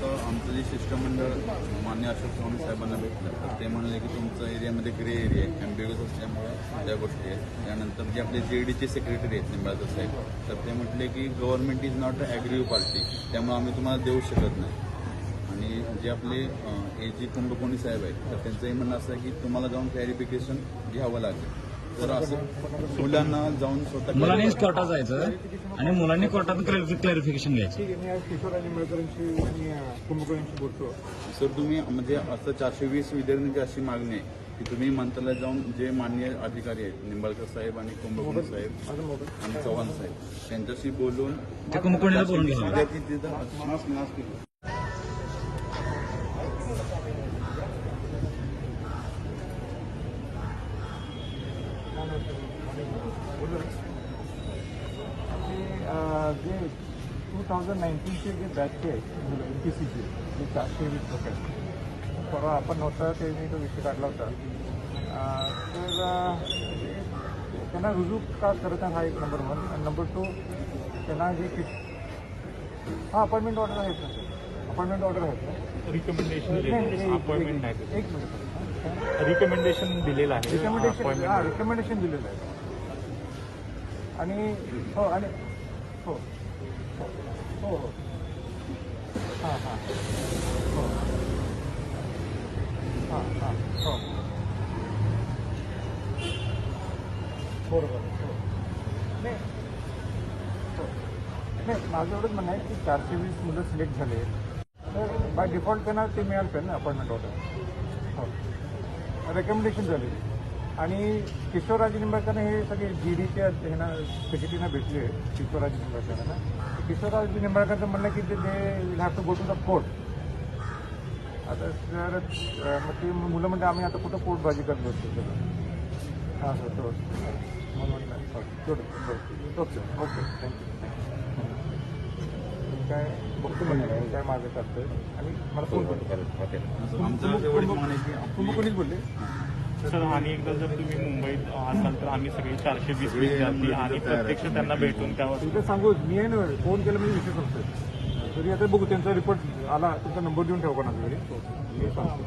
तर आमचं जे शिष्टमंडळ मान्य अशोक चव्हाण साहेबांना भेटलं तर ते म्हणाले की तुमचं एरियामध्ये ग्रे एरिया आहे एम्बिगस असल्यामुळे त्या गोष्टी आहेत. त्यानंतर जे आपले जे डीचे सेक्रेटरी आहेत निंबाळकर साहेब तर ते म्हटले की government is not a aggrieved party त्यामुळे आम्ही तुम्हाला देऊ शकत नाही. आणि जे आपले ए जी कुंभकोणी साहेब आहेत तर त्यांचंही म्हणणं असं आहे की तुम्हाला जाऊन क्लॅरिफिकेशन घ्यावं लागेल. तर असं मुलांना जाऊन स्वतः मुलांनीच कोर्टात जायचं आणि मुलांनी कोर्टात क्लॅरिफिकेशन घ्यायचं. ठीक आहे मी आज किशोर निंबाळकरांशी आणि कुंभकोणींशी बोलतो. सर तुम्ही म्हणजे असं चारशे वीस विद्यार्थ्यांची अशी मागणी आहे की तुम्ही मंत्रालयात जाऊन जे मान्य अधिकारी आहेत निंबाळकर साहेब आणि कुंभकोणी साहेब माझा मोबाईल आणि चव्हाण साहेब त्यांच्याशी बोलून ते कुंभकोणीला बोलून घ्यावं विद्यार्थी तिथं जे टू थाउजंड नाईन्टीनचे जे बॅचचे आहेत एन पी सीचे जे चारशे वीस लोक आहेत. परवा आपण नव्हता त्यांनी तो विषय काढला होता. तर त्यांना रुजू का करत आहे हा एक नंबर वन आणि नंबर टू त्यांना जे कि हां अपॉइंटमेंट ऑर्डर आहेत ना अपॉइंटमेंट ऑर्डर आहेत रिकमेंडेशन नाही, आहे एक- अपॉइंटमेंट एक- नाही एक मिनिट रिकमेंडेशन दिलेलं आहे हां रिकमेंडेशन दिलेलं आहे. आणि हो आणि हो. हो हो. हां हां. हो. हां हां. हो. बरोबर. हो. नाही. हो. नाही माझं एवढंच म्हणणं आहे की चारशे वीस मुलं सिलेक्ट झाले. तर बाय डिफॉल्ट त्यांना ते मिळालं पाहिजे ना अपॉइंटमेंट ऑर्डर हो. रेकमेंडेशन झाली. आणि किशोरराजे निंबाळकर हे सगळे जी डीच्या ह्यांना सेक्रेटरीना भेटले किशोरराजे निंबाळकरांना किशोरराजे निंबाळकरचं म्हणणं की ते will have to go to the court आता सर मग ते मुलं म्हणजे आम्ही आता कुठं पोटबाजी करत बसतो सर हां सर तो ओके ओके थँक्यू काय बघतो म्हणजे काय माझं करतोय आणि मला फोन करतो आमचं तुम्ही कोणीच बोलले सर आणि एकदा जर तुम्ही मुंबईत असाल तर आम्ही सगळे चारशे वीस विद्यार्थी आणि प्रत्यक्ष त्यांना भेटून त्यावर तिथे सांगू मी आहे ना फोन केला म्हणजे विषय सांगतोय तरी आता बघू त्यांचा रिपोर्ट आला तुमचा नंबर देऊन ठेवा कोणाचा तरी. मी सांगतो.